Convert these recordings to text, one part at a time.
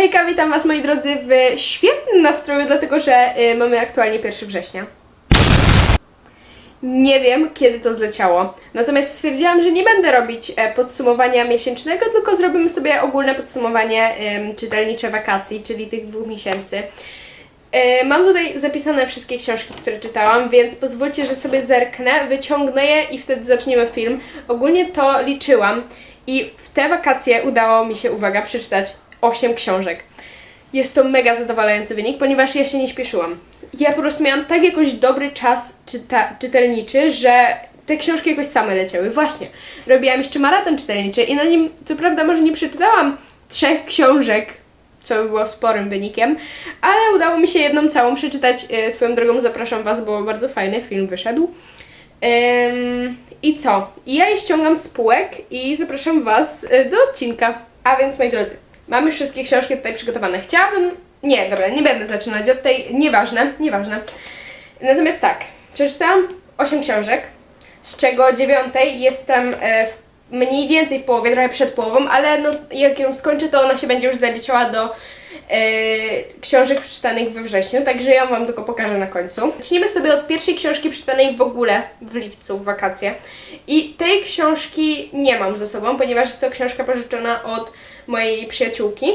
Hejka, witam Was moi drodzy w świetnym nastroju, dlatego że y, mamy aktualnie 1 września. Nie wiem, kiedy to zleciało. Natomiast stwierdziłam, że nie będę robić e, podsumowania miesięcznego, tylko zrobimy sobie ogólne podsumowanie em, czytelnicze wakacji, czyli tych dwóch miesięcy. E, Mam tutaj zapisane wszystkie książki, które czytałam, więc pozwólcie, że sobie zerknę, wyciągnę je i wtedy zaczniemy film. Ogólnie to liczyłam i w te wakacje udało mi się, uwaga, przeczytać 8 książek. Jest to mega zadowalający wynik, ponieważ ja się nie śpieszyłam. Ja po prostu miałam tak jakoś dobry czas czyta- czytelniczy, że te książki jakoś same leciały. Właśnie, robiłam jeszcze maraton czytelniczy i na nim, co prawda, może nie przeczytałam trzech książek, co było sporym wynikiem, ale udało mi się jedną całą przeczytać. E, Swoją drogą zapraszam Was, bo bardzo fajny film wyszedł. Ym, I co? Ja je ściągam z półek i zapraszam Was e, do odcinka. A więc, moi drodzy, mamy już wszystkie książki tutaj przygotowane. Chciałabym... Nie, dobra, nie będę zaczynać od tej... Nieważne, nieważne. Natomiast tak, przeczytałam 8 książek, z czego dziewiątej jestem e, w mniej więcej w połowie, trochę przed połową, ale no, jak ją skończę, to ona się będzie już zaliczała do e, książek przeczytanych we wrześniu, także ja Wam tylko pokażę na końcu. Zacznijmy sobie od pierwszej książki przeczytanej w ogóle w lipcu, w wakacje. I tej książki nie mam ze sobą, ponieważ jest to książka pożyczona od mojej przyjaciółki.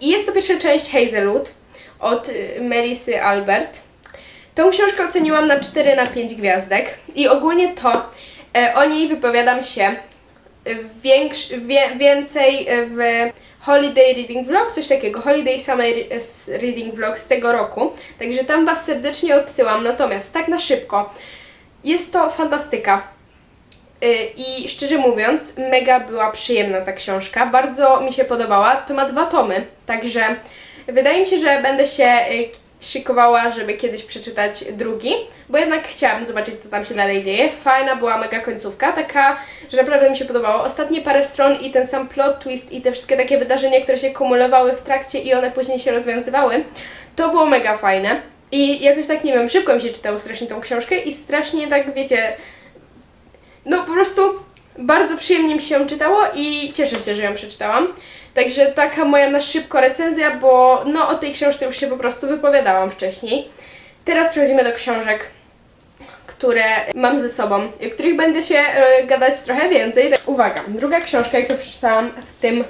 I jest to pierwsza część Hazelwood od y, Melisy Albert. Tą książkę oceniłam na 4 na 5 gwiazdek i ogólnie to e, o niej wypowiadam się większ, wie, więcej w Holiday Reading Vlog, coś takiego, Holiday Summer Reading Vlog z tego roku, także tam Was serdecznie odsyłam, natomiast tak na szybko, jest to fantastyka. Y, I szczerze mówiąc, mega była przyjemna ta książka. Bardzo mi się podobała. To ma dwa tomy, także wydaje mi się, że będę się y, szykowała, żeby kiedyś przeczytać drugi, bo jednak chciałabym zobaczyć, co tam się dalej dzieje. Fajna była mega końcówka, taka, że naprawdę mi się podobało. Ostatnie parę stron i ten sam plot twist i te wszystkie takie wydarzenia, które się kumulowały w trakcie i one później się rozwiązywały, to było mega fajne. I jakoś tak, nie wiem, szybko mi się czytało strasznie tą książkę i strasznie tak, wiecie, no po prostu bardzo przyjemnie mi się ją czytało i cieszę się, że ją przeczytałam. Także taka moja na szybko recenzja, bo no o tej książce już się po prostu wypowiadałam wcześniej. Teraz przechodzimy do książek, które mam ze sobą, i o których będę się e, gadać trochę więcej. Uwaga, druga książka, jaką przeczytałam w tym,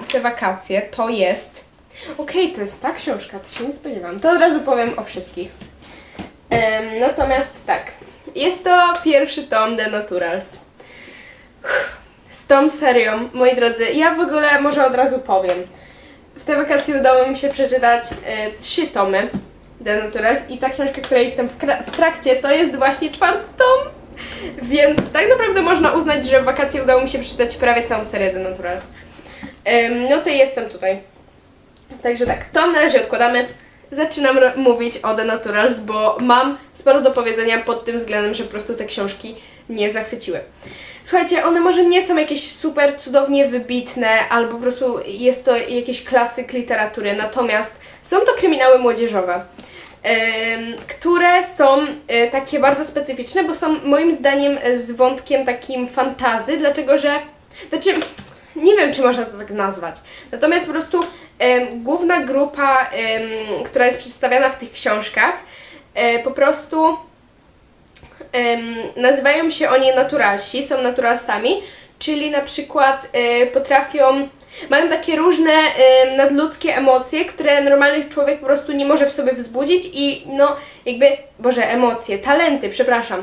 w te wakacje, to jest... Okej, to jest ta książka, to się nie spodziewałam. To od razu powiem o wszystkich. Em, natomiast tak, jest to pierwszy tom The Naturals. Z tą serią, moi drodzy, ja w ogóle może od razu powiem. W te wakacje udało mi się przeczytać e, trzy tomy The Naturals i ta książka, której jestem w, w trakcie, to jest właśnie czwarty tom. Więc tak naprawdę można uznać, że w wakacje udało mi się przeczytać prawie całą serię The Naturals. Em, no to jestem tutaj. Także tak, to na razie odkładamy. Zaczynam mówić o The Naturals, bo mam sporo do powiedzenia pod tym względem, że po prostu te książki mnie zachwyciły. Słuchajcie, one może nie są jakieś super cudownie wybitne, albo po prostu jest to jakiś klasyk literatury, natomiast są to kryminały młodzieżowe, em, które są e, takie bardzo specyficzne, bo są moim zdaniem z wątkiem takim fantazy, dlatego że, znaczy, nie wiem, czy można to tak nazwać. Natomiast po prostu em, główna grupa, em, która jest przedstawiana w tych książkach, e, po prostu em, nazywają się oni naturalsi, są naturalsami, czyli na przykład e, potrafią, mają takie różne em, nadludzkie emocje, które normalny człowiek po prostu nie może w sobie wzbudzić i no jakby, boże, emocje, talenty, przepraszam.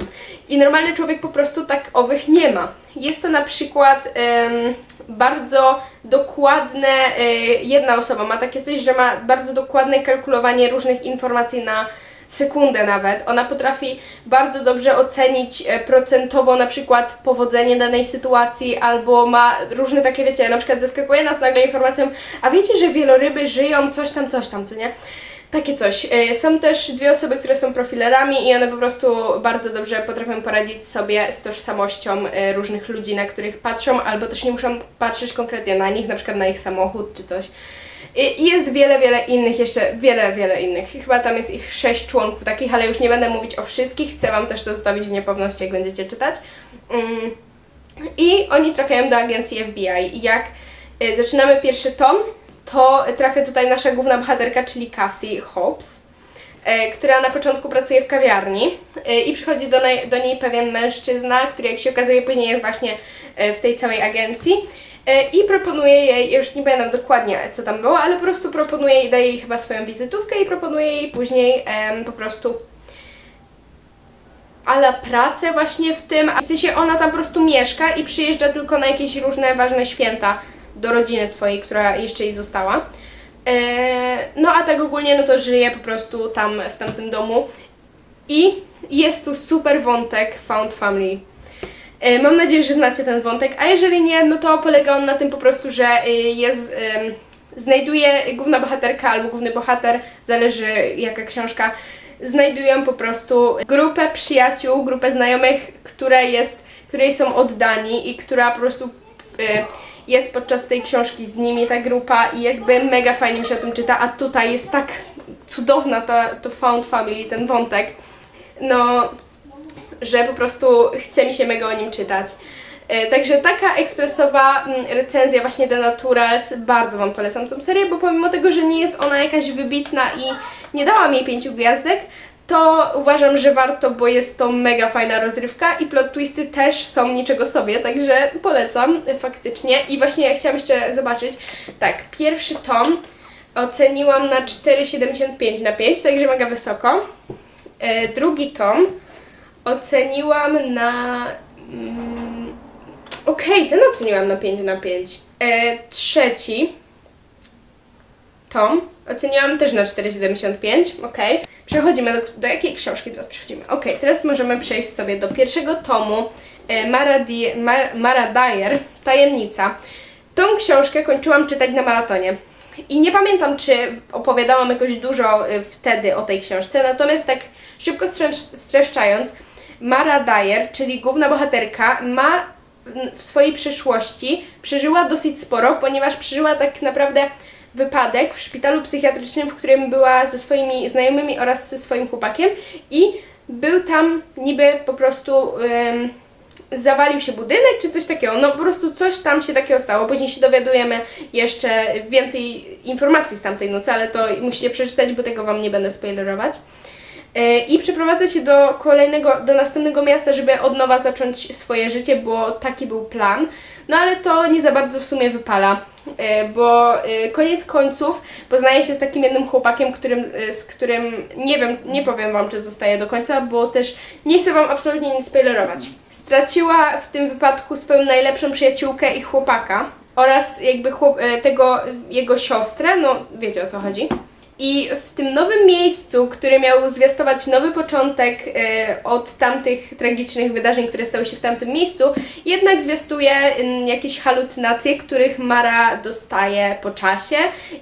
I normalny człowiek po prostu tak owych nie ma. Jest to na przykład em, bardzo dokładne, e, jedna osoba ma takie coś, że ma bardzo dokładne kalkulowanie różnych informacji na sekundę nawet. Ona potrafi bardzo dobrze ocenić e, procentowo na przykład powodzenie danej sytuacji, albo ma różne takie, wiecie, na przykład zaskakuje nas nagle informacją, a wiecie, że wieloryby żyją coś tam, coś tam, co nie? Takie coś. E, Są też dwie osoby, które są profilerami i one po prostu bardzo dobrze potrafią poradzić sobie z tożsamością e, różnych ludzi, na których patrzą, albo też nie muszą patrzeć konkretnie na nich, na przykład na ich samochód czy coś. I jest wiele, wiele innych, jeszcze wiele, wiele innych. Chyba tam jest ich sześć członków takich, ale już nie będę mówić o wszystkich. Chcę Wam też to zostawić w niepewności, jak będziecie czytać. Mm. I oni trafiają do agencji FBI. I jak y, zaczynamy pierwszy tom, to trafia tutaj nasza główna bohaterka, czyli Cassie Hobbs, e, która na początku pracuje w kawiarni e, i przychodzi do, do niej pewien mężczyzna, który jak się okazuje później jest właśnie w tej całej agencji i proponuje jej, już nie pamiętam dokładnie co tam było, ale po prostu proponuje jej, daje jej chyba swoją wizytówkę i proponuje jej później em, po prostu ale pracę właśnie w tym, w sensie ona tam po prostu mieszka i przyjeżdża tylko na jakieś różne ważne święta do rodziny swojej, która jeszcze jej została. Eee, no a tak ogólnie no to żyje po prostu tam w tamtym domu i jest tu super wątek Found Family. E, Mam nadzieję, że znacie ten wątek, a jeżeli nie, no to polega on na tym po prostu, że y, jest, znajduje główna bohaterka albo główny bohater, zależy jaka książka, znajdują po prostu grupę przyjaciół, grupę znajomych, które jest, której są oddani i która po prostu y, jest podczas tej książki z nimi ta grupa i jakby mega fajnie mi się o tym czyta, a tutaj jest tak cudowna ta, to Found Family, ten wątek. No, że po prostu chce mi się mega o nim czytać. E, Także taka ekspresowa mm, recenzja właśnie The Naturals, bardzo Wam polecam tą serię, bo pomimo tego, że nie jest ona jakaś wybitna i nie dałam jej pięciu gwiazdek, to uważam, że warto, bo jest to mega fajna rozrywka i plot twisty też są niczego sobie, także polecam faktycznie. I właśnie ja chciałam jeszcze zobaczyć, tak, pierwszy tom oceniłam na 4,75 na 5, także mega wysoko. E, drugi tom oceniłam na. Mm, Okej, ten oceniłam na 5 na 5. E, trzeci tom oceniłam też na 4,75. Okej. Przechodzimy do, do jakiej książki teraz przechodzimy? Okej, teraz możemy przejść sobie do pierwszego tomu e, Mara, Mar, Mara Dyer, Tajemnica. Tą książkę kończyłam czytać na maratonie. I nie pamiętam, czy opowiadałam jakoś dużo y, wtedy o tej książce, natomiast tak szybko streszcz- streszczając, Mara Dyer, czyli główna bohaterka, ma w swojej przyszłości przeżyła dosyć sporo, ponieważ przeżyła tak naprawdę wypadek w szpitalu psychiatrycznym, w którym była ze swoimi znajomymi oraz ze swoim chłopakiem i był tam niby po prostu zawalił się budynek czy coś takiego. No po prostu coś tam się takiego stało. Później się dowiadujemy jeszcze więcej informacji z tamtej nocy, ale to musicie przeczytać, bo tego Wam nie będę spoilerować. E, I przeprowadza się do kolejnego, do następnego miasta, żeby od nowa zacząć swoje życie, bo taki był plan. No ale to nie za bardzo w sumie wypala, e, bo e, koniec końców poznaje się z takim jednym chłopakiem, którym, z którym nie wiem, nie powiem Wam, czy zostaje do końca, bo też nie chcę Wam absolutnie nic spoilerować. Straciła w tym wypadku swoją najlepszą przyjaciółkę i chłopaka oraz jakby chłop, tego, jego siostrę, no wiecie o co chodzi. I w tym nowym miejscu, który miał zwiastować nowy początek e, od tamtych tragicznych wydarzeń, które stały się w tamtym miejscu, jednak zwiastuje jakieś halucynacje, których Mara dostaje po czasie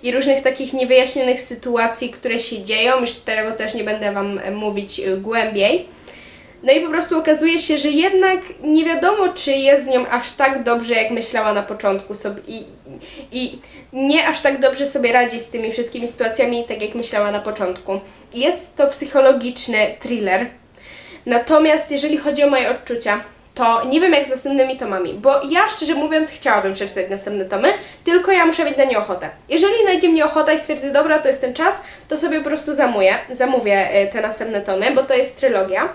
i różnych takich niewyjaśnionych sytuacji, które się dzieją. Już tego też nie będę Wam mówić e, głębiej. No i po prostu okazuje się, że jednak nie wiadomo, czy jest z nią aż tak dobrze, jak myślała na początku sobie i, i nie aż tak dobrze sobie radzi z tymi wszystkimi sytuacjami, tak jak myślała na początku. Jest to psychologiczny thriller. Natomiast jeżeli chodzi o moje odczucia, to nie wiem jak z następnymi tomami, bo ja szczerze mówiąc chciałabym przeczytać następne tomy, tylko ja muszę mieć na nie ochotę. Jeżeli znajdzie mnie ochota i stwierdzę, dobra, to jest ten czas, to sobie po prostu zamówię, zamówię e, te następne tomy, bo to jest trylogia.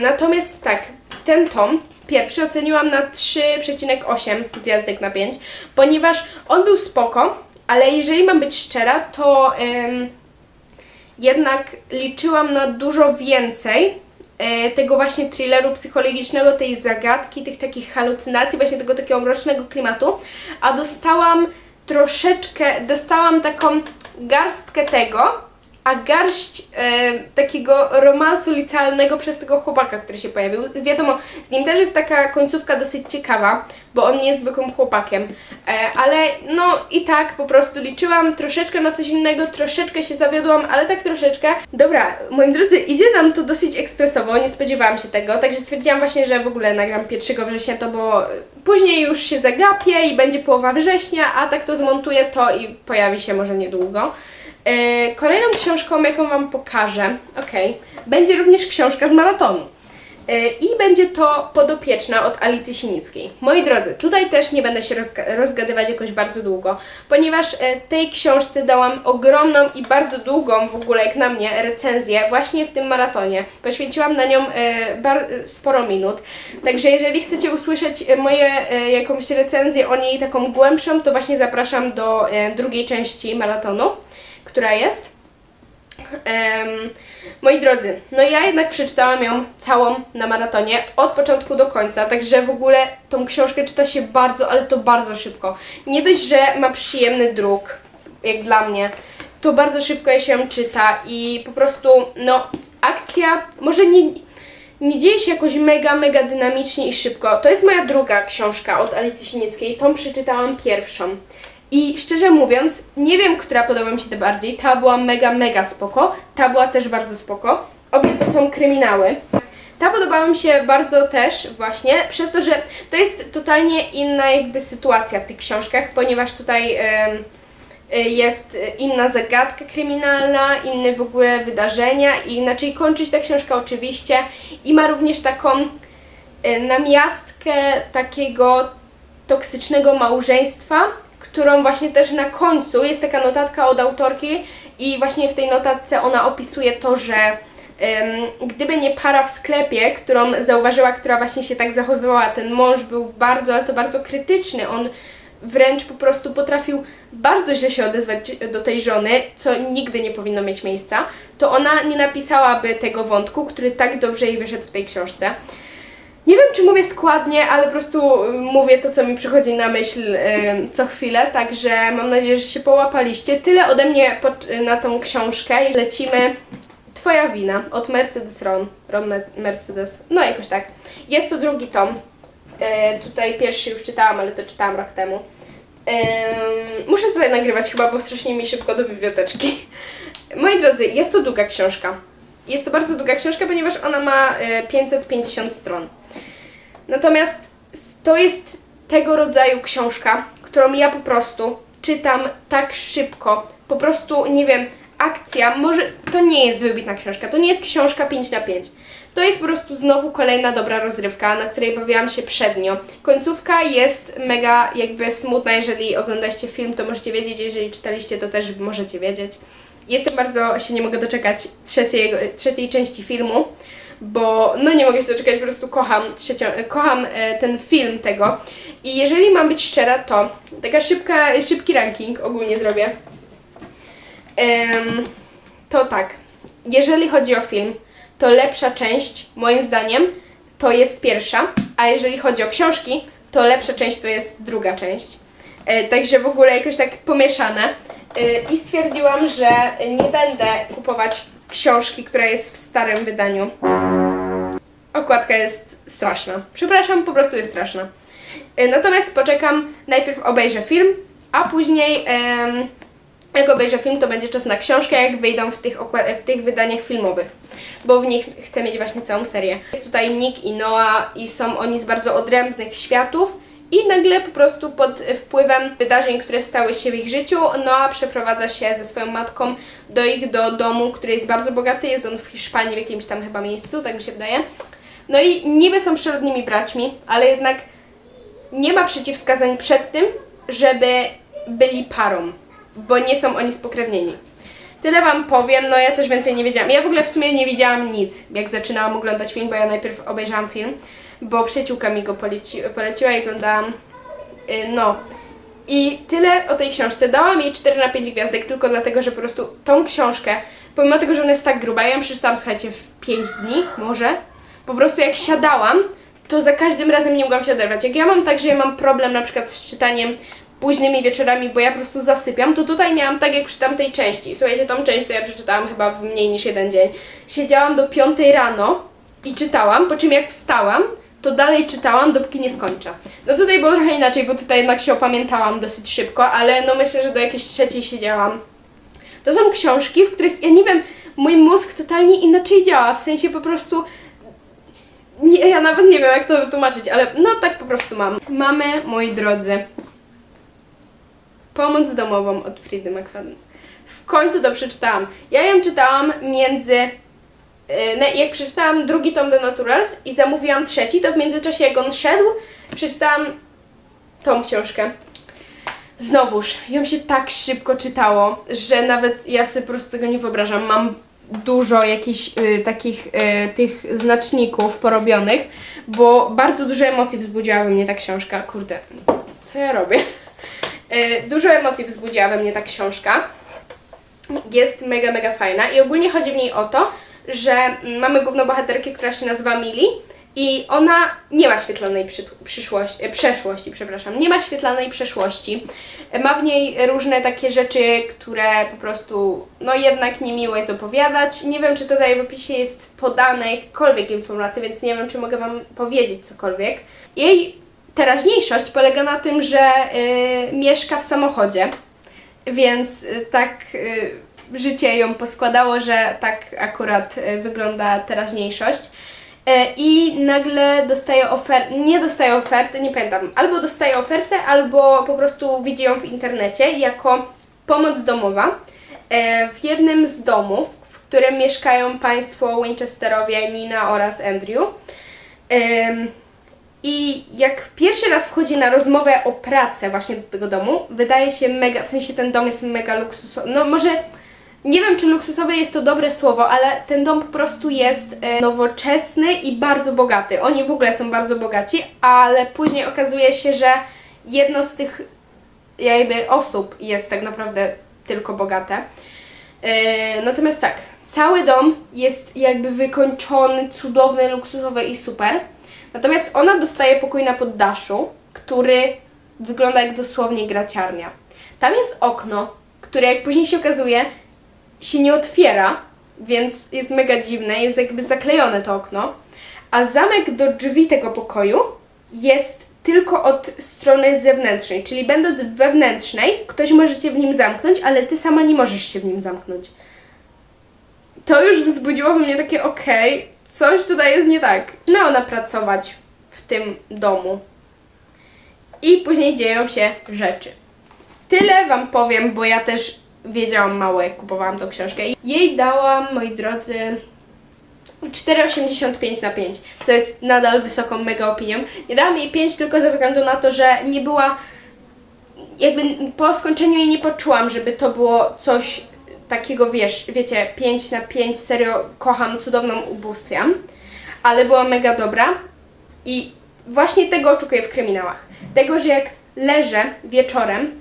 Natomiast tak, ten tom pierwszy oceniłam na 3,8 gwiazdek na 5, ponieważ on był spoko, ale jeżeli mam być szczera, to jednak liczyłam na dużo więcej e, tego właśnie thrilleru psychologicznego, tej zagadki, tych takich halucynacji, właśnie tego takiego mrocznego klimatu, a dostałam troszeczkę, dostałam taką garstkę tego, a garść e, takiego romansu licealnego przez tego chłopaka, który się pojawił. Wiadomo, z nim też jest taka końcówka dosyć ciekawa, bo on nie jest zwykłym chłopakiem. E, ale no i tak po prostu liczyłam troszeczkę na coś innego, troszeczkę się zawiodłam, ale tak troszeczkę. Dobra, moi drodzy, idzie nam to dosyć ekspresowo, nie spodziewałam się tego, także stwierdziłam właśnie, że w ogóle nagram 1 września to, bo później już się zagapię i będzie połowa września, a tak to zmontuję to i pojawi się może niedługo. E, Kolejną książką, jaką Wam pokażę, okej, będzie również książka z maratonu. E, I będzie to podopieczna od Alicji Sinickiej. Moi drodzy, tutaj też nie będę się rozga- rozgadywać jakoś bardzo długo, ponieważ e, tej książce dałam ogromną i bardzo długą w ogóle, jak na mnie, recenzję właśnie w tym maratonie. Poświęciłam na nią sporo minut. Także jeżeli chcecie usłyszeć moje jakąś recenzję o niej taką głębszą, to właśnie zapraszam do drugiej części maratonu, która jest. Em, moi drodzy, no ja jednak przeczytałam ją całą na maratonie od początku do końca, także w ogóle tą książkę czyta się bardzo, ale to bardzo szybko. Nie dość, że ma przyjemny druk, jak dla mnie, to bardzo szybko się ją czyta i po prostu, no, akcja może nie, nie dzieje się jakoś mega, mega dynamicznie i szybko. To jest moja druga książka od Alicji Sinieckiej, tą przeczytałam pierwszą. I szczerze mówiąc, nie wiem, która podoba mi się najbardziej. Ta była mega, mega spoko. Ta była też bardzo spoko. Obie to są kryminały. Ta podobała mi się bardzo też właśnie przez to, że to jest totalnie inna jakby sytuacja w tych książkach, ponieważ tutaj jest inna zagadka kryminalna, inne w ogóle wydarzenia i inaczej kończy się ta książka oczywiście i ma również taką y, namiastkę takiego toksycznego małżeństwa, którą właśnie też na końcu jest taka notatka od autorki i właśnie w tej notatce ona opisuje to, że gdyby nie para w sklepie, którą zauważyła, która właśnie się tak zachowywała, ten mąż był bardzo, ale to bardzo krytyczny, on wręcz po prostu potrafił bardzo źle się odezwać do tej żony, co nigdy nie powinno mieć miejsca, to ona nie napisałaby tego wątku, który tak dobrze jej wyszedł w tej książce. Nie wiem, czy mówię składnie, ale po prostu y, mówię to, co mi przychodzi na myśl y, co chwilę, także mam nadzieję, że się połapaliście. Tyle ode mnie y, na tą książkę i lecimy. Twoja wina od Mercedes Ron. Ron Me- Mercedes. No jakoś tak. Jest to drugi tom. Tutaj pierwszy już czytałam, ale to czytałam rok temu. Ym, muszę tutaj nagrywać chyba, bo strasznie mi szybko do biblioteczki. Moi drodzy, jest to długa książka. Jest to bardzo długa książka, ponieważ ona ma y, 550 stron. Natomiast to jest tego rodzaju książka, którą ja po prostu czytam tak szybko. Po prostu, nie wiem, akcja, może to nie jest wybitna książka, to nie jest książka 5 na 5. To jest po prostu znowu kolejna dobra rozrywka, na której bawiłam się przednio. Końcówka jest mega jakby smutna, jeżeli oglądacie film, to możecie wiedzieć, jeżeli czytaliście, to też możecie wiedzieć. Jestem bardzo, się nie mogę doczekać trzeciej, trzeciej części filmu, bo no nie mogę się doczekać, po prostu kocham, trzecią, kocham e, ten film tego. I jeżeli mam być szczera, to taka szybka, szybki ranking ogólnie zrobię. To tak, jeżeli chodzi o film, to lepsza część, moim zdaniem, to jest pierwsza, a jeżeli chodzi o książki, to lepsza część to jest druga część. E, także w ogóle jakoś tak pomieszane. E, I stwierdziłam, że nie będę kupować książki, która jest w starym wydaniu. Okładka jest straszna. Przepraszam, po prostu jest straszna. E, Natomiast poczekam, najpierw obejrzę film, a później jak obejrzę film, to będzie czas na książkę, jak wyjdą w tych, w tych wydaniach filmowych, bo w nich chcę mieć właśnie całą serię. Jest tutaj Nick i Noah i są oni z bardzo odrębnych światów i nagle po prostu pod wpływem wydarzeń, które stały się w ich życiu, Noah przeprowadza się ze swoją matką do ich do domu, który jest bardzo bogaty, jest on w Hiszpanii w jakimś tam chyba miejscu, tak mi się wydaje. No i niby są przyrodnimi braćmi, ale jednak nie ma przeciwwskazań przed tym, żeby byli parą, bo nie są oni spokrewnieni. Tyle Wam powiem, no ja też więcej nie wiedziałam. Ja w ogóle w sumie nie widziałam nic, jak zaczynałam oglądać film, bo ja najpierw obejrzałam film, bo przyjaciółka mi go poleci, poleciła i oglądałam. Y, no. I tyle o tej książce. Dałam jej 4 na 5 gwiazdek tylko dlatego, że po prostu tą książkę, pomimo tego, że ona jest tak gruba, ja ją przeczytałam, słuchajcie, w 5 dni, może. Po prostu jak siadałam, to za każdym razem nie mogłam się oderwać. Jak ja mam tak, że ja mam problem na przykład z czytaniem późnymi wieczorami, bo ja po prostu zasypiam, to tutaj miałam tak jak przy tamtej części. Słuchajcie, tą część to ja przeczytałam chyba w mniej niż jeden dzień. Siedziałam do 5 rano i czytałam, po czym jak wstałam, to dalej czytałam, dopóki nie skończę. No tutaj było trochę inaczej, bo tutaj jednak się opamiętałam dosyć szybko, ale no myślę, że do jakiejś trzeciej siedziałam. To są książki, w których, ja nie wiem, mój mózg totalnie inaczej działa, w sensie po prostu nie, ja nawet nie wiem, jak to wytłumaczyć, ale no tak po prostu mam. Mamy, moi drodzy, pomoc domową od Fridy McFadden. W końcu to przeczytałam. Ja ją czytałam między no, jak przeczytałam drugi tom The Naturals i zamówiłam trzeci, to w międzyczasie jak on szedł, przeczytałam tą książkę. Znowuż, ją się tak szybko czytało, że nawet ja sobie po prostu tego nie wyobrażam. Mam dużo jakichś y, takich y, tych znaczników porobionych, bo bardzo dużo emocji wzbudziła we mnie ta książka. Kurde, co ja robię? Y, dużo emocji wzbudziła we mnie ta książka. Jest mega, mega fajna i ogólnie chodzi w niej o to, że mm, mamy główną bohaterkę, która się nazywa Mili i ona nie ma świetlanej przy, przyszłości, e, przeszłości, przepraszam, nie ma świetlanej przeszłości. E, Ma w niej różne takie rzeczy, które po prostu, no jednak niemiło jest opowiadać. Nie wiem, czy tutaj w opisie jest podane jakiekolwiek informacje, więc nie wiem, czy mogę Wam powiedzieć cokolwiek. Jej teraźniejszość polega na tym, że y, mieszka w samochodzie, więc y, tak y, życie ją poskładało, że tak akurat wygląda teraźniejszość. E, I nagle dostaje ofertę, nie dostaje oferty, nie pamiętam, albo dostaje ofertę, albo po prostu widzi ją w internecie jako pomoc domowa e, w jednym z domów, w którym mieszkają państwo Winchesterowie, Nina oraz Andrew. I jak pierwszy raz wchodzi na rozmowę o pracę właśnie do tego domu, wydaje się mega, w sensie ten dom jest mega luksusowy. No może nie wiem, czy luksusowe jest to dobre słowo, ale ten dom po prostu jest e, nowoczesny i bardzo bogaty. Oni w ogóle są bardzo bogaci, ale później okazuje się, że jedno z tych jakby osób jest tak naprawdę tylko bogate. E, natomiast tak, cały dom jest jakby wykończony, cudowny, luksusowy i super. Natomiast ona dostaje pokój na poddaszu, który wygląda jak dosłownie graciarnia. Tam jest okno, które jak później się okazuje, się nie otwiera, więc jest mega dziwne, jest jakby zaklejone to okno, a zamek do drzwi tego pokoju jest tylko od strony zewnętrznej, czyli będąc wewnętrznej, ktoś może cię w nim zamknąć, ale ty sama nie możesz się w nim zamknąć. To już wzbudziło we mnie takie okej, coś tutaj jest nie tak. Zaczyna ona pracować w tym domu. I później dzieją się rzeczy. Tyle Wam powiem, bo ja też wiedziałam mało, jak kupowałam tą książkę. Jej dałam, moi drodzy, 4,85 na 5, co jest nadal wysoką mega opinią. Nie dałam jej 5 tylko ze względu na to, że nie była. Jakby po skończeniu jej nie poczułam, żeby to było coś takiego, wiesz, wiecie, 5 na 5, serio kocham, cudowną ubóstwiam, ale była mega dobra i właśnie tego oczekuję w kryminałach. Tego, że jak leżę wieczorem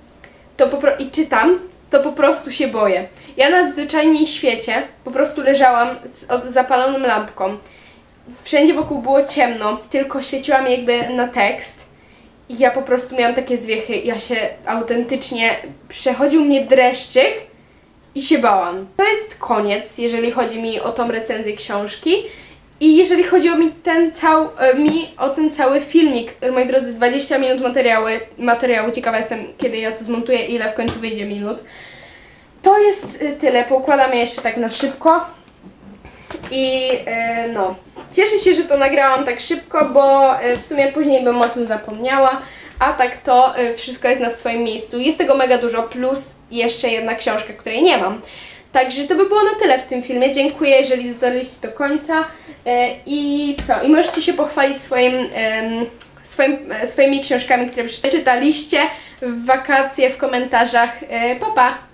to i czytam, to po prostu się boję. Ja na zwyczajniej świecie po prostu leżałam z zapaloną lampką. Wszędzie wokół było ciemno, tylko świeciłam jakby na tekst. I ja po prostu miałam takie zwiechy. Ja się autentycznie przechodził mnie dreszczyk i się bałam. To jest koniec, jeżeli chodzi mi o tą recenzję książki. I jeżeli chodzi o mi ten, cał, e, mi o ten cały filmik, e, moi drodzy, 20 minut materiały, materiału, ciekawa jestem, kiedy ja to zmontuję, ile w końcu wyjdzie minut. To jest y, tyle, poukładam je jeszcze tak na szybko. I e, no, cieszę się, że to nagrałam tak szybko, bo e, w sumie później bym o tym zapomniała, a tak to e, wszystko jest na swoim miejscu. Jest tego mega dużo, plus jeszcze jedna książka, której nie mam. Także to by było na tyle w tym filmie. Dziękuję, jeżeli dotarliście do końca. E, I co? I możecie się pochwalić swoim, swoim, e, swoimi książkami, które przeczytaliście w wakacje w komentarzach. E, pa, pa!